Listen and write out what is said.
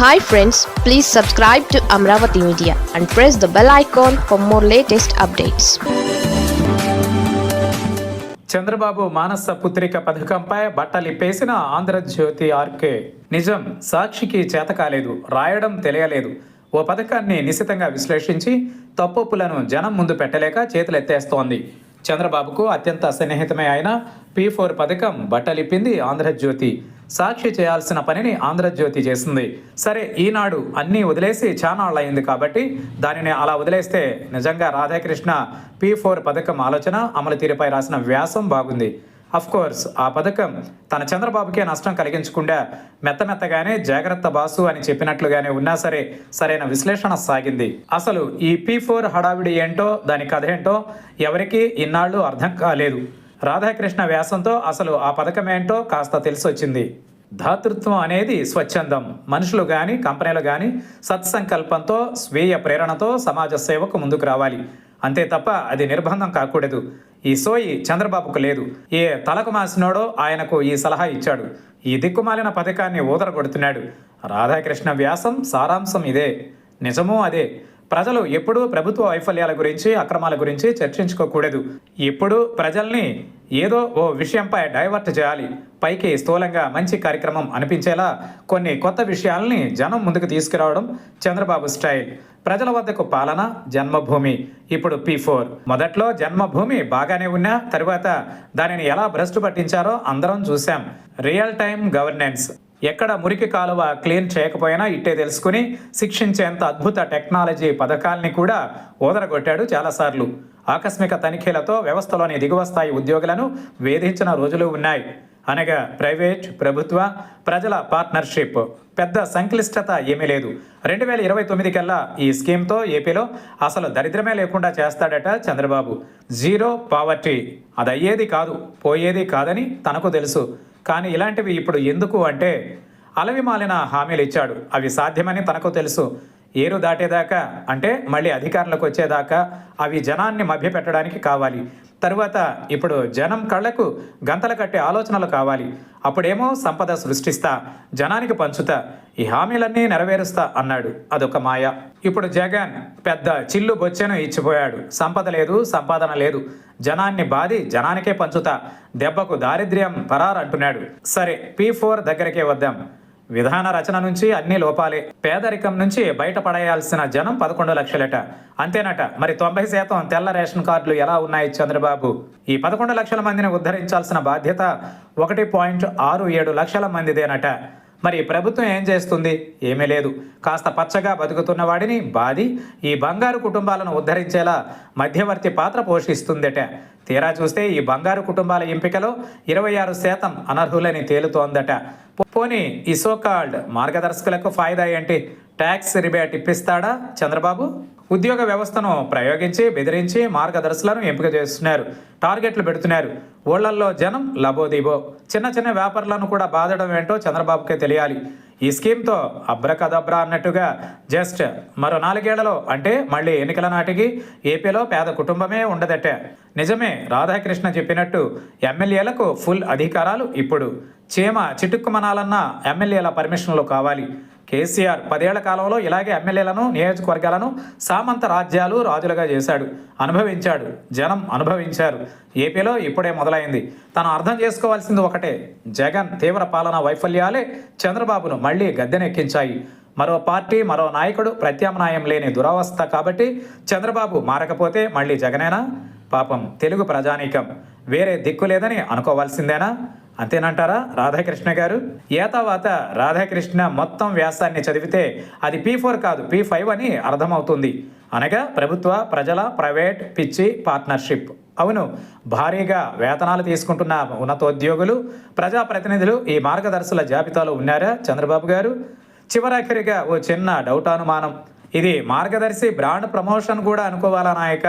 Hi friends please subscribe to Amaravati media and press the bell icon for more latest updates Chandrababu మానస పుత్రిక పథకంపై బట్టలిప్పేసిన Andhra Jyothi RK. నిజం సాక్షికి చేత కాలేదు రాయడం తెలియలేదు. ఓ పథకాన్ని నిశితంగా విశ్లేషించి తప్పొప్పులను జనం ముందు పెట్టలేక చేతులెత్తేస్తోంది. చంద్రబాబుకు అత్యంత సన్నిహితమే అయిన పీ ఫోర్ పథకం బట్టలిప్పింది ఆంధ్రజ్యోతి సాక్షి చేయాల్సిన పనిని ఆంధ్రజ్యోతి చేసింది. సరే ఈనాడు అన్నీ వదిలేసి చానాళ్ళయింది కాబట్టి దానిని అలా వదిలేస్తే నిజంగా రాధాకృష్ణ పీ ఫోర్ పథకం ఆలోచన అమలు తీరుపై రాసిన వ్యాసం బాగుంది. కోర్స్ ఆ పథకం తన చంద్రబాబుకే నష్టం కలిగించకుండా మెత్త మెత్తగానే జాగ్రత్త బాసు అని చెప్పినట్లుగానే ఉన్నా సరే సరైన విశ్లేషణ సాగింది. అసలు ఈ పీ ఫోర్ హడావిడి ఏంటో దాని కథ ఏంటో ఎవరికీ ఇన్నాళ్ళు అర్థం కాలేదు. రాధాకృష్ణ వ్యాసంతో అసలు ఆ పథకం ఏంటో కాస్త తెలిసొచ్చింది. దాతృత్వం అనేది స్వచ్ఛందం. మనుషులు కానీ కంపెనీలు కానీ సత్సంకల్పంతో స్వీయ ప్రేరణతో సమాజ సేవకు ముందుకు రావాలి. అంతే తప్ప అది నిర్బంధం కాకూడదు. ఈ సోయి చంద్రబాబుకు లేదు. ఏ తలకు మాసినోడో ఆయనకు ఈ సలహా ఇచ్చాడు. ఈ దిక్కుమాలిన పథకాన్ని ఊదరగొడుతున్నాడు. రాధాకృష్ణ వ్యాసం సారాంశం ఇదే. నిజమూ అదే. ప్రజలు ఎప్పుడూ ప్రభుత్వ వైఫల్యాల గురించి అక్రమాల గురించి చర్చించుకోకూడదు. ఎప్పుడూ ప్రజల్ని ఏదో ఓ విషయంపై డైవర్ట్ చేయాలి. పైకి స్థూలంగా మంచి కార్యక్రమం అనిపించేలా కొన్ని కొత్త విషయాల్ని జనం ముందుకు తీసుకురావడం చంద్రబాబు స్టైల్. ప్రజల వద్దకు పాలన జన్మభూమి. ఇప్పుడు పీ ఫోర్. మొదట్లో జన్మభూమి బాగానే ఉన్నా తరువాత దానిని ఎలా భ్రష్టు పట్టించారో అందరం చూశాం. Real time governance. ఎక్కడ మురికి కాలువ క్లీన్ చేయకపోయినా ఇట్టే తెలుసుకుని శిక్షించేంత అద్భుత టెక్నాలజీ పథకాల్ని కూడా ఓదరగొట్టాడు చాలాసార్లు. ఆకస్మిక తనిఖీలతో వ్యవస్థలోని దిగువ స్థాయి ఉద్యోగులను వేధించిన రోజులు ఉన్నాయి. అనగా ప్రైవేట్ ప్రభుత్వ ప్రజల పార్ట్నర్షిప్. పెద్ద సంక్లిష్టత ఏమీ లేదు. రెండు వేల ఇరవై తొమ్మిది కల్లా ఈ స్కీమ్తో ఏపీలో అసలు దరిద్రమే లేకుండా చేస్తాడట చంద్రబాబు. Zero poverty. అది అయ్యేది కాదు పోయేది కాదని తనకు తెలుసు. కానీ ఇలాంటివి ఇప్పుడు ఎందుకు అంటే అలవి మాలిన హామీలు ఇచ్చాడు. అవి సాధ్యమని తనకు తెలుసు. ఏరు దాటేదాకా అంటే మళ్ళీ అధికారంలోకి వచ్చేదాకా అవి జనాన్ని మభ్యపెట్టడానికి కావాలి. తరువాత ఇప్పుడు జనం కళ్ళకు గంతలు కట్టే ఆలోచనలు కావాలి. అప్పుడేమో సంపద సృష్టిస్తా జనానికి పంచుతా. ఈ హామీలన్నీ నెరవేరుస్తా అన్నాడు. అదొక మాయ. ఇప్పుడు జగన్ పెద్ద చిల్లు బొచ్చెను ఇచ్చిపోయాడు. సంపద లేదు సంపాదన లేదు. జనాన్ని బాది జనానికే పంచుతా దెబ్బకు దారిద్ర్యం పరారంటున్నాడు సరే పీ ఫోర్ దగ్గరికే వద్దాం. విధాన రచన నుంచి అన్ని లోపాలే. పేదరికం నుంచి బయటపడేయాల్సిన జనం పదకొండు లక్షలట. అంతేనట. మరి తొంభై శాతం తెల్ల రేషన్ కార్డులు ఎలా ఉన్నాయి చంద్రబాబు? ఈ పదకొండు లక్షల మందిని ఉద్ధరించాల్సిన బాధ్యత ఒకటి పాయింట్ ఆరు ఏడు లక్షల మందిదేనట. మరి ప్రభుత్వం ఏం చేస్తుంది? ఏమీ లేదు. కాస్త పచ్చగా బతుకుతున్న వాడిని బాది ఈ బంగారు కుటుంబాలను ఉద్ధరించేలా మధ్యవర్తి పాత్ర పోషిస్తుందట. తీరా చూస్తే ఈ బంగారు కుటుంబాల ఎంపికలో ఇరవై ఆరు శాతం అనర్హులని తేలుతోందట. పోనీ ఇసోకాల్డ్ మార్గదర్శకులకు ఫాయిదా ఏంటి? ట్యాక్స్ రిబేట్ ఇప్పిస్తాడా చంద్రబాబు? ఉద్యోగ వ్యవస్థను ప్రయోగించి బెదిరించి మార్గదర్శులను ఎంపిక చేస్తున్నారు. టార్గెట్లు పెడుతున్నారు. ఊళ్ళల్లో జనం లబోదిబో. చిన్న చిన్న వ్యాపారులను కూడా బాధడం ఏంటో చంద్రబాబుకే తెలియాలి. ఈ స్కీమ్తో అబ్రకదబ్రా అన్నట్టుగా జస్ట్ మరో నాలుగేళ్ళలో అంటే మళ్ళీ ఎన్నికల నాటికి ఏపీలో పేద కుటుంబమే ఉండదట నిజమే రాధాకృష్ణ చెప్పినట్టు ఎమ్మెల్యేలకు ఫుల్ అధికారాలు ఇప్పుడు. చీమ చిటుక్కుమనాలన్నా ఎమ్మెల్యేల పర్మిషన్లు కావాలి. కేసీఆర్ పదేళ్ళ కాలంలో ఇలాగే ఎమ్మెల్యేలను నియోజకవర్గాలను సామంత రాజ్యాలు రాజులుగా చేశాడు. అనుభవించాడు. జనం అనుభవించారు. ఏపీలో ఇప్పుడే మొదలైంది. తను అర్థం చేసుకోవాల్సింది ఒకటే. జగన్ తీవ్ర పాలనా వైఫల్యాలే చంద్రబాబును మళ్ళీ గద్దెనెక్కించాయి. మరో పార్టీ మరో నాయకుడు ప్రత్యామ్నాయం లేని దురవస్థ కాబట్టి చంద్రబాబు మారకపోతే మళ్ళీ జగనేనా? పాపం తెలుగు ప్రజానీకం. వేరే దిక్కు లేదని అనుకోవాల్సిందేనా? అంతేనంటారా? రాధాకృష్ణ గారు? ఏతావాత రాధాకృష్ణ మొత్తం వ్యాసాన్ని చదివితే అది పీ ఫోర్ కాదు పీ ఫైవ్ అని అర్థమవుతుంది. అనగా ప్రభుత్వ ప్రజల ప్రైవేట్ పిచ్చి పార్ట్నర్షిప్. అవును భారీగా వేతనాలు తీసుకుంటున్న ఉన్నతోద్యోగులు ప్రజాప్రతినిధులు ఈ మార్గదర్శుల జాబితాలో ఉన్నారా చంద్రబాబు గారు? చివరాఖరిగా ఓ చిన్న డౌట్ అనుమానం ఇది మార్గదర్శి బ్రాండ్ ప్రమోషన్ కూడా అనుకోవాలా నాయక?